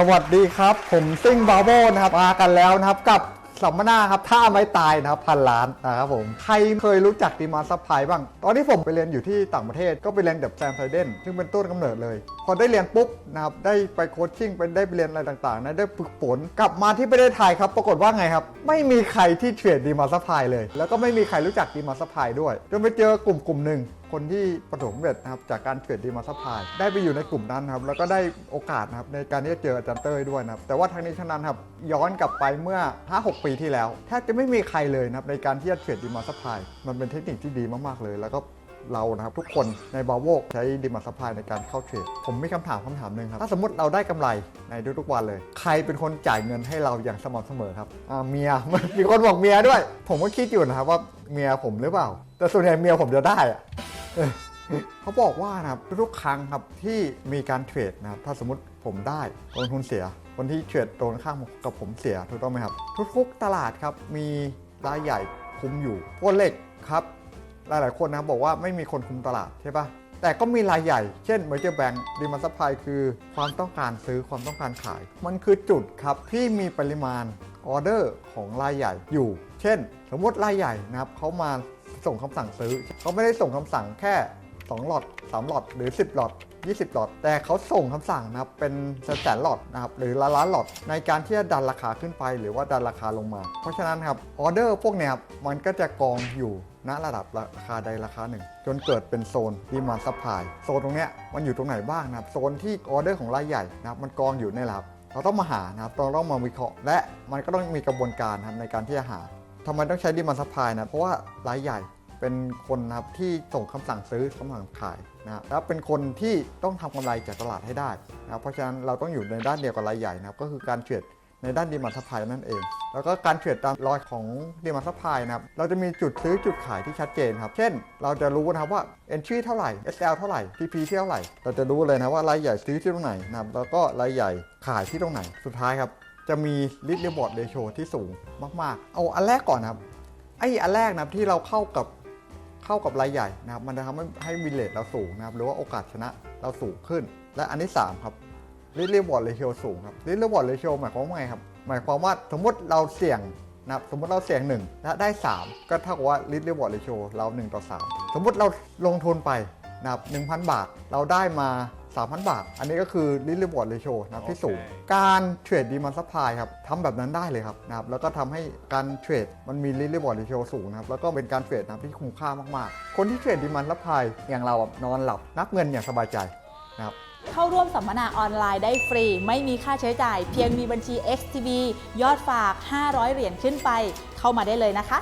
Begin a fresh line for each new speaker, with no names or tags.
สวัสดีครับ ผมซิ่งบาโบนะครับมากันแล้วนะครับกับสัมมนาครับถ้าไม่ตายนะครับพันล้านนะครับผมใครเคยรู้จักดีมาซัพพลายบ้าง ตอนที่ผมไปเรียนอยู่ที่ต่างประเทศก็ไปเรียนกับแซมไซเดนซึ่งเป็นต้นกำเนิดเลย พอได้เรียนปุ๊บนะครับได้ไปโคชชิ่งไปได้ไปเรียนอะไรต่างๆนะได้ฝึกฝนกลับมาที่ประเทศไทยครับ ปรากฏว่าไงครับ ไม่มีใครที่เทรดดีมาซัพพลายเลย แล้วก็ไม่มีใครรู้จักดีมาซัพพลายด้วยจนไปเจอกลุ่มกลุ่มหนึ่งคนที่ประสบความสำเร็จนะครับจากการเทรดดีมาซัพพลายได้ไปอยู่ในกลุ่มนั้นครับแล้วก็ได้โอกาสนะครับในการที่จะเจออาจารย์เต้ยด้วยนะครับแต่ว่าทั้งนี้ทั้งนั้นครับย้อนกลับไปเมื่อ 5-6 ปีที่แล้วแทบจะไม่มีใครเลยนะครับในการที่จะเทรดดีมาซัพพลายมันเป็นเทคนิคที่ดีมากๆเลย แล้วก็เรานะครับทุกคนในบาโวกใช้ดีมาซัพพลายในการเข้าเทรดผมมีคำถามคำถามหนึ่งครับ ถ้าสมมติเราได้กำไรในทุกๆวันเลย ใครเป็นคนจ่ายเงินให้เราอย่างสม่ำเสมอครับอ่าเมีย มีคนบอกเมียด้วย ผมก็คิดอยู่นะครับว่าเมียผมหรือเปล่า แต่ส่วนใหญ่เมียผมจะได้อะ เขาบอกว่านะครับทุกครั้งครับที่มีการเทรดนะครับถ้าสมมติผมได้ลงทุนเสีย คนที่เทรดตรงข้ามกับผมเสียถูกต้องไหมครับ ทุกๆตลาดครับมีรายใหญ่คุมอยู่พวกเล็กครับ หลายๆคนนะครับบอกว่าไม่มีคนคุมตลาดใช่ปะแต่ก็มีรายใหญ่ เช่น Merger Bank ดีมาซัพพลายคือความต้องการซื้อความต้องการขาย มันคือจุดครับที่มีปริมาณออเดอร์ของรายใหญ่อยู่ เช่น สมมติรายใหญ่นะครับเขามา ส่งคำสั่งซื้อ เขาไม่ได้ส่งคำสั่งแค่ 2 หลอด 3 หลอด หรือ 10 หลอด 20 หลอด แต่เขาส่งคำสั่งนะครับ เป็นแสนหลอดนะครับ หรือล้านล้านหลอด ในการที่จะดันราคาขึ้นไป หรือว่าดันราคาลงมา เพราะฉะนั้นครับ ออเดอร์พวกนี้ครับ มันก็จะกองอยู่ณระดับราคาใดราคาหนึ่ง จนเกิดเป็นโซนดีมาซัพพลาย โซนตรงนี้มันอยู่ตรงไหนบ้างนะครับ โซนที่ออเดอร์ของรายใหญ่นะครับ มันกองอยู่ในระดับเราต้องมาหานะครับเราต้องมาวิเคราะห์ และมันก็ต้องมีกระบวนการครับในการที่จะหาทำไมต้องใช้ดีมาซัพพลายนะ เพราะว่ารายใหญ่ เป็นคนนะครับที่ส่งคำสั่งซื้อคำสั่งขายนะครับแล้วเป็นคนที่ต้องทำกำไรจากตลาดให้ได้นะครับเพราะฉะนั้นเราต้องอยู่ในด้านเดียวกับรายใหญ่นะครับก็คือการเทรดในด้านดีมาซัพพลายนั่นเอง แล้วก็การเทรดตามรอยของดีมาซัพพลายนะครับ เราจะมีจุดซื้อจุดขายที่ชัดเจนครับ เช่น เราจะรู้นะครับว่า entry เท่าไหร่ SL เท่าไหร่ TP ที่เท่าไหร่ เราจะรู้เลยนะว่ารายใหญ่ซื้อที่ตรงไหนนะครับ แล้วก็รายใหญ่ขายที่ตรงไหน สุดท้ายครับ จะมี risk reward ratio ที่สูงมาก ๆ เอาอันแรกก่อนครับ ไอ้อันแรกนะครับที่เราเข้ากับ เข้ากับรายใหญ่นะครับมันจะทำให้ให้วินเลทเราสูงนะครับหรือว่าโอกาสชนะเราสูงขึ้น และอันที่ 3 ครับริทเรวอร์ดเรเชียสูงครับริทเรวอร์ดเรเชียหมายความว่าไงครับ หมายความว่าสมมติเราเสี่ยงนะครับสมมติเราเสี่ยง 1 และได้ 3 ก็เท่ากับว่าริทเรวอร์ดเรเชียเรา 1 ต่อ 3 สมมติเราลงทุนไปนะครับ1,000 บาทเราได้มา 3,000 บาท อันนี้ก็คือริสเรวอร์ดเรเชียนะครับที่สูง
โอเค
การเทรดดีมันซัพพลายครับทำแบบนั้นได้เลยครับนะครับแล้วก็ทำให้การเทรดมันมีรีบอร์ดเรเชียสูงนะครับแล้วก็เป็นการเทรดนะครับที่คุ้มค่ามากๆ คนที่เทรดดีมันซัพพลายอย่างเราอะนอนหลับนับเงินอย่างสบายใจนะครับ
เข้าร่วมสัมมนาออนไลน์ได้ฟรี ไม่มีค่าใช้จ่าย เพียงมีบัญชี XTB ยอดฝาก 500 เหรียญขึ้นไป เข้ามาได้เลยนะคะ